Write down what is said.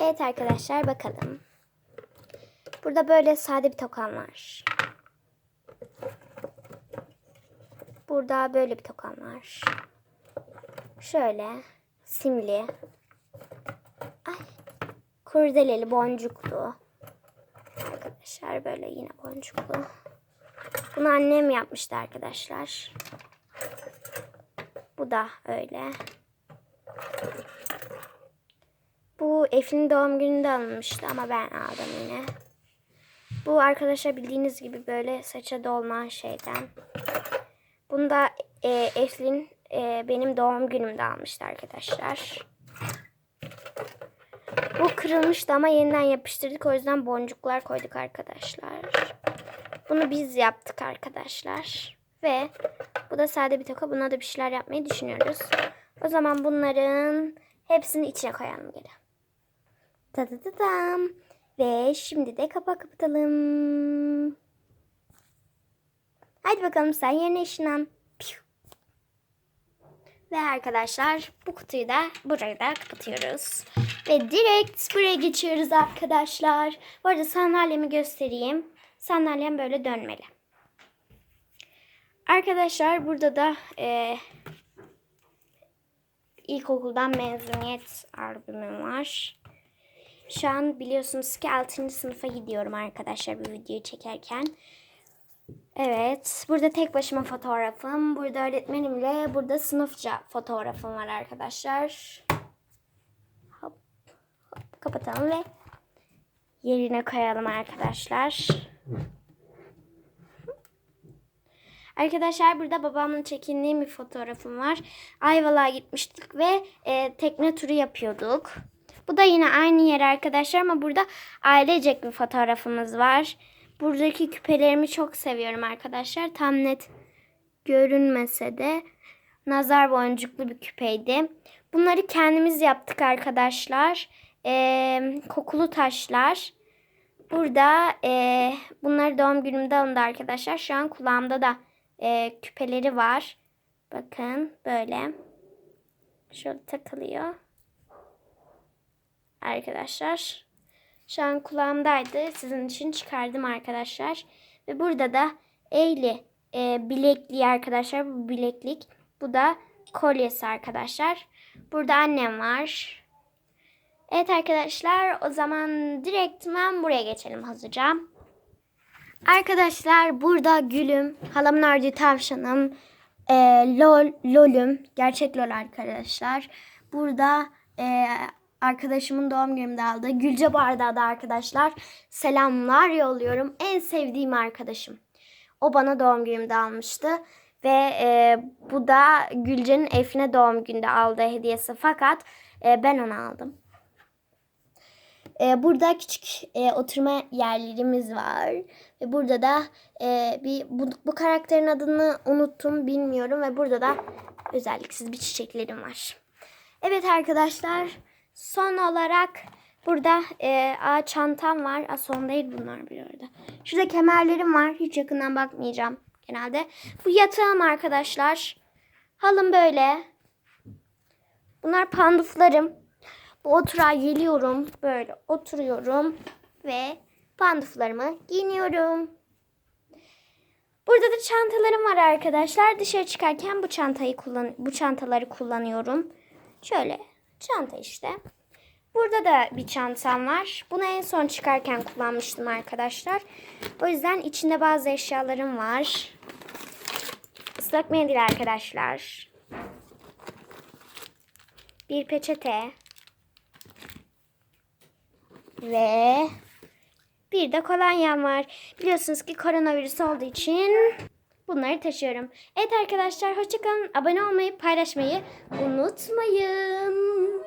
Evet arkadaşlar bakalım. Burada böyle sade bir tokan var. Burada böyle bir tokan var. Şöyle simli. Ay kurdeleli boncuklu. Arkadaşlar böyle yine boncuklu. Bunu annem yapmıştı arkadaşlar. Bu da öyle. Bu Efe'nin doğum gününde alınmıştı ama ben aldım yine. Bu arkadaşlar bildiğiniz gibi böyle saça dolma şeyden. Bunu da e, Eflin e, benim doğum günümde almıştı arkadaşlar. Bu kırılmıştı ama yeniden yapıştırdık. O yüzden boncuklar koyduk arkadaşlar. Bunu biz yaptık arkadaşlar. Ve bu da sade bir toka. Buna da bir şeyler yapmayı düşünüyoruz. O zaman bunların hepsini içine koyalım geri. Tadadadam. Ve şimdi de kapağı kapatalım. Hadi bakalım sen yerine. Piu. Ve arkadaşlar bu kutuyu da buraya da kapatıyoruz. Ve direkt buraya geçiyoruz arkadaşlar. Bu arada sandalyemi göstereyim. Sandalyem böyle dönmeli. Arkadaşlar burada da e, ilkokuldan mezuniyet albümüm var. Şu an biliyorsunuz ki 6. sınıfa gidiyorum arkadaşlar bu videoyu çekerken. Evet. Burada tek başıma fotoğrafım. Burada öğretmenimle burada sınıfça fotoğrafım var arkadaşlar. Hop, hop, kapatalım ve yerine koyalım arkadaşlar. Arkadaşlar burada babamla çekindiğim bir fotoğrafım var. Ayvalık'a gitmiştik ve e, tekne turu yapıyorduk. Bu da yine aynı yer arkadaşlar ama burada ailecek bir fotoğrafımız var. Buradaki küpelerimi çok seviyorum arkadaşlar. Tam net görünmese de nazar boncuklu bir küpeydi. Bunları kendimiz yaptık arkadaşlar. Ee, kokulu taşlar. Burada e, bunları doğum günümde alındı arkadaşlar. Şu an kulağımda da e, küpeleri var. Bakın böyle. Şöyle takılıyor. Arkadaşlar. Şu an kulağımdaydı. Sizin için çıkardım arkadaşlar. Ve burada da E'li e, bilekliği arkadaşlar. Bu bileklik. Bu da kolyesi arkadaşlar. Burada annem var. Evet arkadaşlar o zaman direktmen buraya geçelim hızlıca. Arkadaşlar burada gülüm, halamın ördüğü tavşanım, e, lol, lolüm, gerçek lol arkadaşlar. Burada e, arkadaşımın doğum günümde aldığı Gülce bardağı da arkadaşlar selamlar yolluyorum. En sevdiğim arkadaşım. O bana doğum günümde almıştı. Ve e, bu da Gülce'nin Efne doğum günde aldığı hediyesi. Fakat e, ben onu aldım. E, burada küçük e, oturma yerlerimiz var. Ve burada da e, bir bu, bu karakterin adını unuttum bilmiyorum. Ve burada da özelliksiz bir çiçeklerim var. Evet arkadaşlar son olarak burada e, aa, çantam var. Aa, son değil bunlar bir arada. Şurada kemerlerim var. Hiç yakından bakmayacağım genelde. Bu yatağım arkadaşlar. Halım böyle. Bunlar panduflarım. Bu oturağa geliyorum. Böyle oturuyorum. Ve panduflarımı giyiniyorum. Burada da çantalarım var arkadaşlar. Dışarı çıkarken bu çantayı kullan bu çantaları kullanıyorum. Şöyle çanta işte. Burada da bir çantam var. Bunu en son çıkarken kullanmıştım arkadaşlar. O yüzden içinde bazı eşyalarım var. Islak mendil arkadaşlar. Bir peçete. Ve bir de kolonyam var. Biliyorsunuz ki koronavirüs olduğu için bunları taşıyorum. Evet arkadaşlar hoşçakalın. Abone olmayı, paylaşmayı unutmayın.